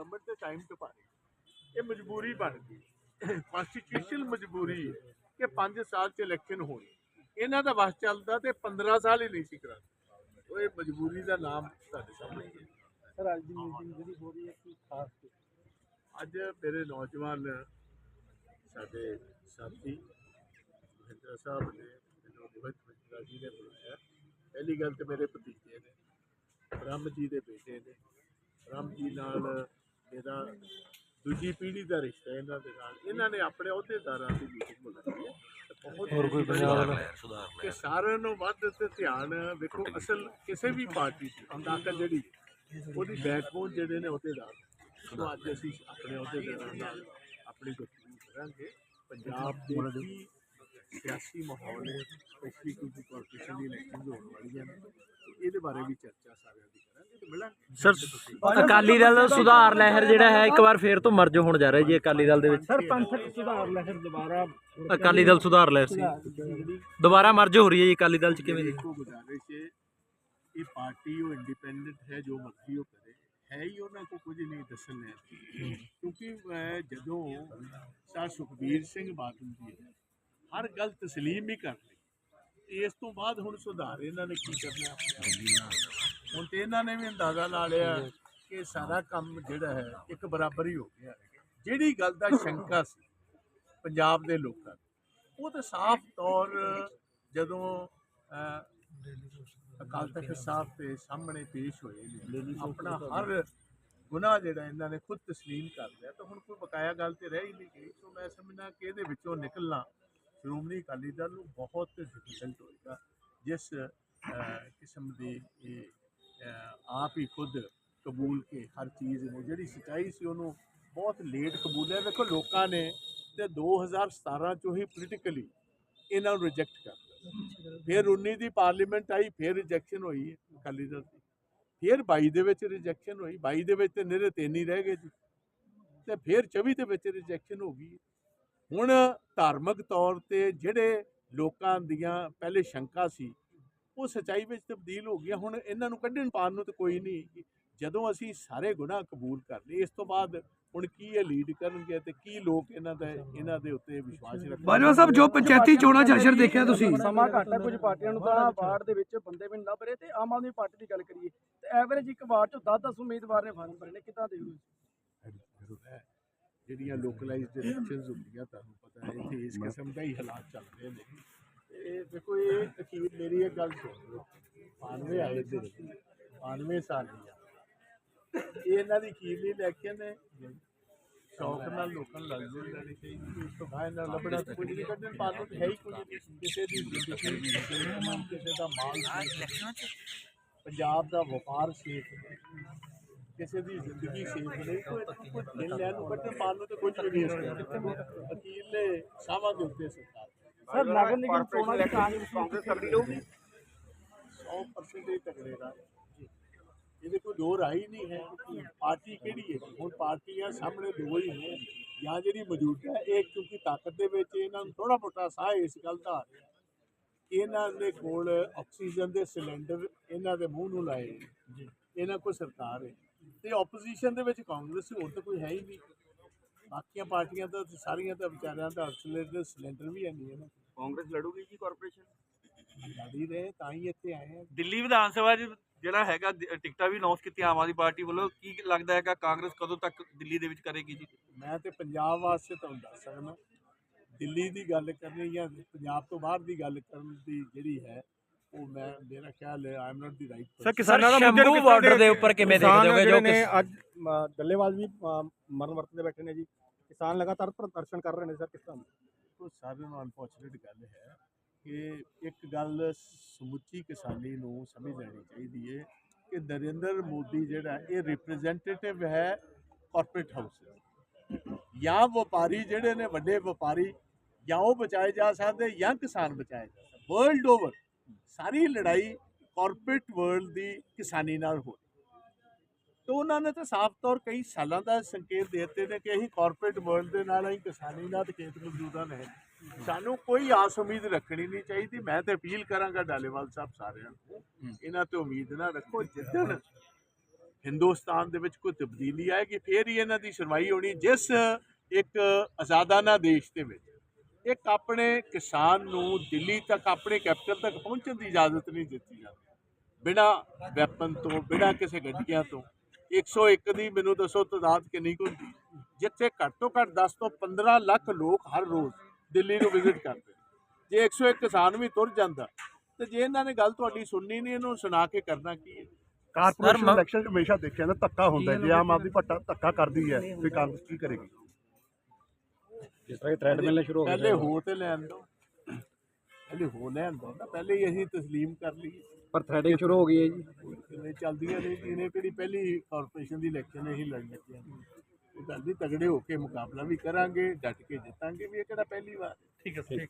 Government ਦੇ time to ਪਾਰੀ ਇਹ ਮਜਬੂਰੀ ਬਣ ਗਈ। ਕਨਸਟੀਟਿਊਸ਼ਨਲ ਮਜਬੂਰੀ ਹੈ ਕਿ 5 ਸਾਲ ਚ ਇਲੈਕਸ਼ਨ ਹੋਣੀ। ਇਹਨਾਂ ਦਾ ਵਸ ਚੱਲਦਾ ਤੇ 15 ਸਾਲ ਹੀ ਨਹੀਂ ਸੀ ਕਰਾਉਂਦੇ ਉਹ ਇਹ ਮਜਬੂਰੀ ਦਾ ਨਾਮ ਤੁਹਾਡੇ ਸਾਹਮਣੇ ਹੀ ਸਰ ਅੱਜ ਦੀ ਮੀਟਿੰਗ ਜਿਹੜੀ ਹੋ ਰਹੀ ਹੈ ਕੀ ਖਾਸ ਅੱਜ ਮੇਰੇ ਨੌਜਵਾਨ ਸਾਡੇ ਸਾਥੀ ਮਹਿੰਦਰ ਸਾਹਿਬ ਨੇ ਮੈਨੂੰ ਨਿਵਤ ਮਿੱਤਰਾ ਜੀ ਨੇ ਬੁਲਾਇਆ। ਪਹਿਲੀ ਗੱਲ ਤੇ ਮੇਰੇ ਭਤੀਜੇ ਨੇ ਬ੍ਰਹਮ ਜੀ ਦੇ ਬੇਟੇ ਨੇ। ਬ੍ਰਹਮ ਜੀ ਨਾਲ ਮੇਰਾ ਦੂਜੀ ਪੀੜ੍ਹੀ ਦਾ ਰਿਸ਼ਤਾ ਇਹਨਾਂ ਦੇ ਨਾਲ। ਇਹਨਾਂ ਨੇ ਆਪਣੇ ਅਹੁਦੇਦਾਰਾਂ ਦੀ ਮੀਟਿੰਗ ਬੁਲਾਈ ਹੈ। ਬਹੁਤ ਹੋਰ ਕੋਈ ਪੰਜਾਬ ਹੈ। ਕਿ ਸਾਰਿਆਂ ਨੂੰ ਵੱਧ ਤੇ ਧਿਆਨ ਵੇਖੋ ਅਸਲ ਕਿਸੇ ਵੀ ਪਾਰਟੀ ਦੀ ਤਾਕਤ ਜਿਹੜੀ ਉਹਦੀ ਬੈਕਬੋਨ ਜਿਹੜੇ ਨੇ ਅਹੁਦੇਦਾਰ। ਸੋ ਅੱਜ ਅਸੀਂ ਆਪਣੇ ਅਹੁਦੇਦਾਰਾਂ ਨਾਲ ਆਪਣੀ ਗੁਫ਼ਤਗੂ ਕਰਾਂਗੇ। ਪੰਜਾਬ ਦੇ ਸਿਆਸੀ ਮਾਹੌਲ ਹੈ ਸਪੈਸ਼ਲੀ ਕਿਉਂਕਿ ਕਾਰਪੋਰੇਸ਼ਨ ਦੀ ਇਲੈਕਸ਼ਨ ਹੋਣ ਨੇ। ਤੇ ਇਹਦੇ ਬਾਰੇ ਵੀ ਚਰਚਾ ਸਾਰਿਆਂ ਦੀ ਕਰਾਂਗੇ ਤੇ ਮਿਲਾਂਗੇ। ਸਰ ਅਕਾਲੀ ਦਲ ਸੁਧਾਰ ਲਹਿਰ ਜਿਹੜਾ ਹੈ ਇੱਕ ਵਾਰ ਫੇਰ ਤੋਂ ਮਰਜ ਹੋਣ ਜਾ ਰਿਹਾ ਜੀ ਅਕਾਲੀ ਦਲ ਦੇ ਵਿੱਚ। ਸਰ ਪੰਥਕ ਸੁਧਾਰ ਲਹਿਰ ਦੁਬਾਰਾ ਅਕਾਲੀ ਦਲ ਸੁਧਾਰ ਲਹਿਰ ਸੀ। ਦੁਬਾਰਾ ਮਰਜ ਹੋ ਰਹੀ ਹੈ ਜੀ ਅਕਾਲੀ ਦਲ ਚ ਕਿਵੇਂ ਹੈ ਇਹ ਪਾਰਟੀ ਉਹ ਇੰਡੀਪੈਂਡੈਂਟ ਹੈ ਜੋ ਮਰਜ਼ੀ ਉਹ ਕਰੇ। ਹੈ ਹੀ ਉਹਨਾਂ ਕੋ ਕੁਝ ਨਹੀਂ ਦੱਸਣ ਲੈ ਕਿਉਂਕਿ ਜਦੋਂ ਸਰ ਸੁਖਬੀਰ ਸਿੰਘ ਬਾਦਲ ਜੀ ਹਰ ਗੱਲ ਤਸਲੀਮ ਹੀ ਕਰ ਲਈ ਇਸ ਤੋਂ ਬਾਅਦ ਹੁਣ ਸੁਧਾਰ ਇਹਨਾਂ ਨੇ ਕੀ ਕਰਨਾ ਆਪਣੇ ਆਪ ਹੁਣ ਤੇ ਇਹਨਾਂ ਨੇ ਵੀ ਅੰਦਾਜ਼ਾ ਲਾ ਲਿਆ ਕਿ ਸਾਰਾ ਕੰਮ ਜਿਹੜਾ ਹੈ ਇੱਕ ਬਰਾਬਰ ਹੀ ਹੋ ਗਿਆ। ਜਿਹੜੀ ਗੱਲ ਦਾ ਸ਼ੰਕਾ ਸੀ ਪੰਜਾਬ ਦੇ ਲੋਕਾਂ ਨੂੰ ਉਹ ਤਾਂ ਸਾਫ਼ ਤੌਰ ਜਦੋਂ ਅਹ, ਅਕਾਲ ਤਖਤ ਸਾਹਿਬ ਦੇ ਸਾਹਮਣੇ ਪੇਸ਼ ਹੋਏ ਨੇ ਆਪਣਾ ਹਰ ਗੁਨਾਹ ਜਿਹੜਾ ਇਹਨਾਂ ਨੇ ਖੁਦ ਤਸਲੀਮ ਕਰ ਲਿਆ ਤਾਂ ਹੁਣ ਕੋਈ ਬਕਾਇਆ ਗੱਲ ਤੇ ਰਹਿ ਹੀ ਨਹੀਂ ਗਈ। ਸੋ ਮੈਂ ਸਮਝਦਾ ਕਿ ਇਹਦੇ ਵਿੱਚੋਂ ਨਿਕਲਣਾ ਸ਼੍ਰੋਮਣੀ ਅਕਾਲੀ ਦਲ ਨੂੰ ਬਹੁਤ ਡਿਫਿਕਲਟ ਹੋਏਗਾ। ਜਿਸ ਕਿਸਮ ਦੀ ਇਹ ਆਪ ਹੀ ਖੁਦ ਕਬੂਲ ਕੇ ਹਰ ਚੀਜ਼ ਨੂੰ, ਜਿਹੜੀ ਸਚਾਈ ਸੀ ਉਹਨੂੰ ਬਹੁਤ ਲੇਟ ਕਬੂਲਿਆ। ਦੇਖੋ, ਲੋਕਾਂ ਨੇ ਤੇ 2017 ਚੋਂ ਹੀ ਪੋਲੀਟੀਕਲੀ ਇਹਨਾਂ ਨੂੰ ਰਿਜੈਕਟ ਕਰ ਦਿੱਤਾ ਫਿਰ 19 ਦੀ ਪਾਰਲੀਮੈਂਟ ਆਈ, ਫਿਰ ਰਿਜੈਕਸ਼ਨ ਹੋਈ ਅਕਾਲੀ ਦਲ ਦੀ। ਫਿਰ 22 ਦੇ ਵਿੱਚ ਰਿਜੈਕਸ਼ਨ ਹੋਈ 22 ਦੇ ਵਿੱਚ ਤੇ ਨਿਰੇ ਤਿੰਨ ਹੀ ਰਹਿ ਗਏ ਜੀ। ਤੇ ਫਿਰ 24 ਦੇ ਵਿੱਚ ਰਿਜੈਕਸ਼ਨ ਹੋ ਗਈ। ਹੁਣ ਧਾਰਮਿਕ ਤੌਰ ਤੇ ਜਿਹੜੇ ਲੋਕਾਂ ਦੀਆਂ ਪਹਿਲੇ ਸ਼ੰਕਾ ਸੀ ਉਹ ਸਚਾਈ ਵਿੱਚ ਤਬਦੀਲ ਹੋ ਗਿਆ ਹੁਣ ਇਹਨਾਂ ਨੂੰ ਕੱਢਣ ਪਾਣ ਨੂੰ ਤੇ ਕੋਈ ਨਹੀਂ। ਜਦੋਂ ਅਸੀਂ ਸਾਰੇ ਗੁਨਾਹ ਕਬੂਲ ਕਰ ਲਏ ਇਸ ਤੋਂ ਬਾਅਦ ਹੁਣ ਕੀ ਇਹ ਲੀਡ ਕਰਨਗੇ ਤੇ ਕੀ ਲੋਕ ਇਹਨਾਂ ਦਾ ਇਹਨਾਂ ਦੇ ਉੱਤੇ ਵਿਸ਼ਵਾਸ ਰੱਖਣਗੇ? ਬਾਜਵਾ ਸਾਹਿਬ ਜੋ ਪੰਚਾਇਤੀ ਚੋਣਾਂ 'ਚ ਅਸ਼ਰ ਦੇਖਿਆ ਤੁਸੀਂ। ਸਮਾਂ ਘੱਟ ਹੈ ਕੁਝ ਪਾਰਟੀਆਂ ਨੂੰ ਤਾਂ ਵਾਰਡ ਦੇ ਵਿੱਚ ਬੰਦੇ ਵੀ ਨਹੀਂ ਲੱਭ ਰਹੇ ਤੇ ਆਮ ਆਦਮੀ ਪਾਰਟੀ ਦੀ ਗੱਲ ਕਰੀਏ ਤੇ ਐਵਰੇਜ ਇੱਕ ਵਾਰਡ ਚੋਂ 10-10 ਉਮੀਦਵਾਰ ਨੇ ਫਾਰਮ ਭਰੇ ਨੇ ਕਿੱਦਾਂ ਦੇਖੋ ਜ਼ਰੂਰ ਹੈ। ਜਿਹੜੀਆਂ ਲੋਕਲਾਈਜ਼ਡ ਇਲੈਕਸ਼ਨਸ ਹੁੰਦੀਆਂ ਤੁਹਾਨੂੰ ਪਤਾ ਹੈ ਇੱਥੇ ਇਸ ਕਿਸਮ ਦਾ ਹੀ ਹਾਲਾਤ ਚੱਲ ਰਹੇ ਨੇ। ਇਹ ਦੇਖੋ ਇਹ ਅਖੀਰ ਮੇਰੀ ਇੱਕ ਗੱਲ ਸੁਣ ਲਓ। 92 ਆਏ ਦੇ 92 ਸਾਲ ਦੀ ਆ ਇਹ ਇਹਨਾਂ ਦੀ ਅਖੀਰਲੀ ਇਲੈਕਸ਼ਨ ਹੈ ਸ਼ੌਕ ਨਾਲ ਲੋਕਾਂ ਨੂੰ ਲੱਗਦੇ ਲੈਣੀ ਚਾਹੀਦੀ ਉਸ ਤੋਂ ਬਾਅਦ ਨਾਲ ਲੱਭਣਾ ਕੁਝ ਨਹੀਂ ਕੱਢਣ ਪਾਲੋ ਹੈ ਹੀ ਕੁਝ ਨਹੀਂ। ਕਿਸੇ ਦੀ ਜ਼ਿੰਦਗੀ ਕਿਸੇ ਦਾ ਮਾਲ ਪੰਜਾਬ ਦਾ ਵਪਾਰ ਸੇਫ ਕਿਸੇ ਦੀ ਜ਼ਿੰਦਗੀ ਸੇਫ ਨਹੀਂ ਕੋਈ ਕੋਈ ਦਿਲ ਲੈਣ ਨੂੰ ਕੱਢਣ ਪਾਲ ਨੂੰ ਤੇ ਕੁਝ ਵੀ ਨਹੀਂ ਇਸ ਵਕੀਲੇ ਸਾਵਾਂ ਦੇ ਉੱਤੇ ਸਰਕਾਰ ਸਰ ਨਗਰ ਨਿਗਮ ਚੋਣਾਂ ਦੀ ਕਾਂਗਰਸ ਤਕੜੀ ਰਹੂਗੀ 100% ਹੀ ਤਕੜੇ ਦਾ। ਇਹਦੇ ਕੋਈ ਦੋ ਨਹੀਂ ਹੈ। ਪਾਰਟੀ ਕਿਹੜੀ ਹੈ? ਹੁਣ ਪਾਰਟੀਆਂ ਸਾਹਮਣੇ ਦੋ ਹੀ ਨੇ ਜਾਂ ਜਿਹੜੀ ਮੌਜੂਦਾ ਹੈ ਇਹ ਕਿਉਂਕਿ ਤਾਕਤ ਦੇ ਵਿੱਚ ਇਹਨਾਂ ਨੂੰ ਥੋੜਾ ਮੋਟਾ ਸਾਹ ਇਸ ਗੱਲ ਦਾ ਆ ਰਿਹਾ। ਇਹਨਾਂ ਦੇ ਕੋਲ ਆਕਸੀਜਨ ਦੇ ਸਿਲੰਡਰ ਇਹਨਾਂ ਦੇ ਮੂੰਹ ਨੂੰ ਲਾਏ। ਇਹਨਾਂ ਕੋਲ ਸਰਕਾਰ ਹੈ। ਤੇ ਆਪੋਜੀਸ਼ਨ ਦੇ ਵਿੱਚ ਕਾਂਗਰਸ ਹੋਰ ਤਾਂ ਕੋਈ ਹੈ ਹੀ ਨਹੀਂ। ਬਾਕੀਆਂ ਪਾਰਟੀਆਂ ਤਾਂ ਸਾਰੀਆਂ ਤਾਂ ਵਿਚਾਰਿਆਂ ਦਾ ਆਕਸੀਜਨ ਸਿਲੰਡਰ ਵੀ ਹੈ ਨਹੀਂ ਇਹਨਾਂ ਕਾਂਗਰਸ ਲੜੂਗੀ ਜੀ ਕਾਰਪੋਰੇਸ਼ਨ ਲੜ ਰਹੇ ਤਾਂ ਹੀ ਇੱਥੇ ਆਏ ਆ। ਦਿੱਲੀ ਵਿਧਾਨ ਸਭਾ ਜਿਹੜਾ ਹੈਗਾ ਟਿਕਟਾਂ ਵੀ ਅਨਾਉਂਸ ਕੀਤੀਆਂ ਆਮ ਆਦਮੀ ਪਾਰਟੀ ਵੱਲੋਂ। ਕੀ ਲੱਗਦਾ ਹੈਗਾ ਕਾਂਗਰਸ ਕਦੋਂ ਤੱਕ ਦਿੱਲੀ ਦੇ ਵਿੱਚ ਕਰੇਗੀ ਜੀ? ਮੈਂ ਤੇ ਪੰਜਾਬ ਵਾਸਤੇ ਤੁਹਾਨੂੰ ਦੱਸ ਸਕਦਾ। ਦਿੱਲੀ ਦੀ ਗੱਲ ਕਰਨੀ ਜਾਂ ਪੰਜਾਬ ਤੋਂ ਬਾਹਰ ਦੀ ਗੱਲ ਕਰਨ ਦੀ ਜਿਹੜੀ ਹੈ ਉਹ ਮੈਂ ਮੇਰਾ ਖਿਆਲ ਹੈ I am not the right sir ਕਿਸਾਨਾਂ ਦਾ ਸ਼ੰਭੂ ਬਾਰਡਰ ਦੇ ਉੱਪਰ ਕਿਵੇਂ ਦੇਖਦੇ ਹੋਗੇ ਜੋ ਨੇ ਕਿਸ- ਅੱਜ ਅ, ਡੱਲੇਵਾਲ ਵੀ ਅ, ਮਰਨ ਵਰਤ ਦੇ ਬੈਠੇ ਨੇ ਜੀ। ਕਿਸਾਨ ਲਗਾਤਾਰ ਪ੍ਰਦਰਸ਼ਨ ਕਰ ਰਹੇ ਨੇ ਸਰ ਕਿਸ ਤਰ੍ਹਾਂ? ਉਹ ਸਾਰਿਆਂ ਨੂੰ ਅਨਫੋਰਚੂਨੇਟ ਗੱਲ ਹੈ ਕਿ ਇੱਕ ਗੱਲ ਸਮੁੱਚੀ ਕਿਸਾਨੀ ਨੂੰ ਸਮਝ ਲੈਣੀ ਚਾਹੀਦੀ ਹੈ ਕਿ ਨਰਿੰਦਰ ਮੋਦੀ ਜਿਹੜਾ ਇਹ ਰਿਪਰੈਜ਼ੈਂਟੇਟਿਵ ਹੈ ਕਾਰਪੋਰੇਟ ਹਾਊਸ ਜਾਂ ਵਪਾਰੀ ਜਿਹੜੇ ਨੇ ਵੱਡੇ ਵਪਾਰੀ ਜਾਂ ਉਹ ਬਚਾਏ ਜਾ ਸਕਦੇ ਜਾਂ ਕਿਸਾਨ ਬਚਾਏ ਜਾ ਸਕਦੇ ਵਰਲਡ ਓਵਰ ਸਾਰੀ ਲੜਾਈ ਕਾਰਪੋਰੇਟ ਵਰਲਡ ਦੀ ਕਿਸਾਨੀ ਨਾਲ ਹੋ ਤੇ ਉਹਨਾਂ ਨੇ ਤਾਂ ਸਾਫ਼ ਤੌਰ ਕਈ ਸਾਲਾਂ ਦਾ ਸੰਕੇਤ ਦੇ ਦਿੱਤੇ ਨੇ ਕਿ ਅਸੀਂ ਕਾਰਪੋਰੇਟ ਵਰਲਡ ਦੇ ਨਾਲ ਅਸੀਂ ਕਿਸਾਨੀ ਨਾਲ ਤੇ ਖੇਤ ਮਜ਼ਦੂਰਾਂ ਹੈ ਸਾਨੂੰ ਕੋਈ ਆਸ ਉਮੀਦ ਰੱਖਣੀ ਨਹੀਂ ਚਾਹੀਦੀ। ਮੈਂ ਤੇ ਅਪੀਲ ਕਰਾਂਗਾ ਡਾਲੇਵਾਲ ਸਾਹਿਬ ਸਾਰਿਆਂ ਨੂੰ ਇਹਨਾਂ ਤੇ ਉਮੀਦ ਨਾ ਰੱਖੋ ਜਿੱਦਣ ਹਿੰਦੁਸਤਾਨ ਦੇ ਵਿੱਚ ਕੋਈ ਤਬਦੀਲੀ ਆਏਗੀ ਫੇਰ ਹੀ ਇਹਨਾਂ ਦੀ ਸੁਣਵਾਈ ਹੋਣੀ ਜਿਸ ਇੱਕ ਆਜ਼ਾਦਾਨਾ ਦੇਸ਼ ਦੇ ਵਿੱਚ। ਇੱਕ ਆਪਣੇ ਕਿਸਾਨ ਨੂੰ ਦਿੱਲੀ ਤੱਕ ਆਪਣੇ ਕੈਪੀਟਲ ਤੱਕ ਪਹੁੰਚਣ ਦੀ ਇਜਾਜ਼ਤ ਨਹੀਂ ਦਿੱਤੀ ਜਾਂਦੀ ਬਿਨਾ ਵੈਪਨ ਤੋਂ ਬਿਨਾ ਕਿਸੇ ਗੱਡੀਆਂ ਤੋਂ 101 ਦੀ ਮੈਨੂੰ ਦੱਸੋ ਤਾਦਾਦ ਕਿੰਨੀ ਕੁ ਹੁੰਦੀ ਜਿੱਥੇ ਘੱਟ ਤੋਂ ਘੱਟ 10 ਤੋਂ 15 ਲੱਖ ਲੋਕ ਹਰ ਰੋਜ਼ ਦਿੱਲੀ ਨੂੰ ਵਿਜ਼ਿਟ ਕਰਦੇ। ਜੇ 101 ਕਿਸਾਨ ਵੀ ਤੁਰ ਜਾਂਦਾ ਤੇ ਜੇ ਇਹਨਾਂ ਨੇ ਗੱਲ ਤੁਹਾਡੀ ਸੁਣਨੀ ਨਹੀਂ ਇਹਨੂੰ ਸੁਣਾ ਕੇ ਕਰਨਾ ਕੀ ਹੈ ਕਾਰਪੋਰੇਸ਼ਨ ਇਲੈਕਸ਼ਨ ਹਮੇਸ਼ਾ ਦੇਖਿਆ ਨਾ ਧੱਕਾ ਹੁੰਦਾ ਹੈ। ਜੇ ਆਮ ਆਦਮੀ ਪੱਟਾ ਧੱਕਾ ਕਰਦੀ ਹੈ ਫਿਰ ਕਾਂਗਰਸ ਕੀ ਕਰੇਗੀ ਜਿਸ ਤਰ੍ਹਾਂ ਟ੍ਰੈਡ ਮਿਲਣਾ ਸ਼ੁਰੂ ਪਹਿਲੇ ਹੋ ਤੇ ਲੈਣ ਦੋ। ਪਹਿਲੇ ਹੋ ਲੈਣ ਦੋ ਨਾ ਪਹਿਲੇ ਹੀ ਅਸੀਂ ਤਸਲੀਮ ਕਰ ਲਈਏ ਪਰ ਥ੍ਰੈਡਿੰਗ ਸ਼ੁਰੂ ਹੋ ਗਈ ਹੈ ਜੀ। ਕਿਵੇਂ ਚੱਲਦੀਆਂ ਨੇ ਇਹਨੇ ਕਿਹੜੀ ਪਹਿਲੀ ਕਾਰਪੋਰੇਸ਼ਨ ਦੀ ਇਲੈਕਸ਼ਨ ਅਸੀਂ ਲੜਨ ਲੱਗੇ ਹਾਂ ਵੀ ਤਗੜੇ ਹੋ ਕੇ ਮੁਕਾਬਲਾ ਵੀ ਕਰਾਂਗੇ ਡਟ ਕੇ ਜਿੱਤਾਂਗੇ ਵੀ ਇਹ ਕਿਹੜਾ ਪਹਿਲੀ ਵਾਰ? ਠੀਕ ਹੈ।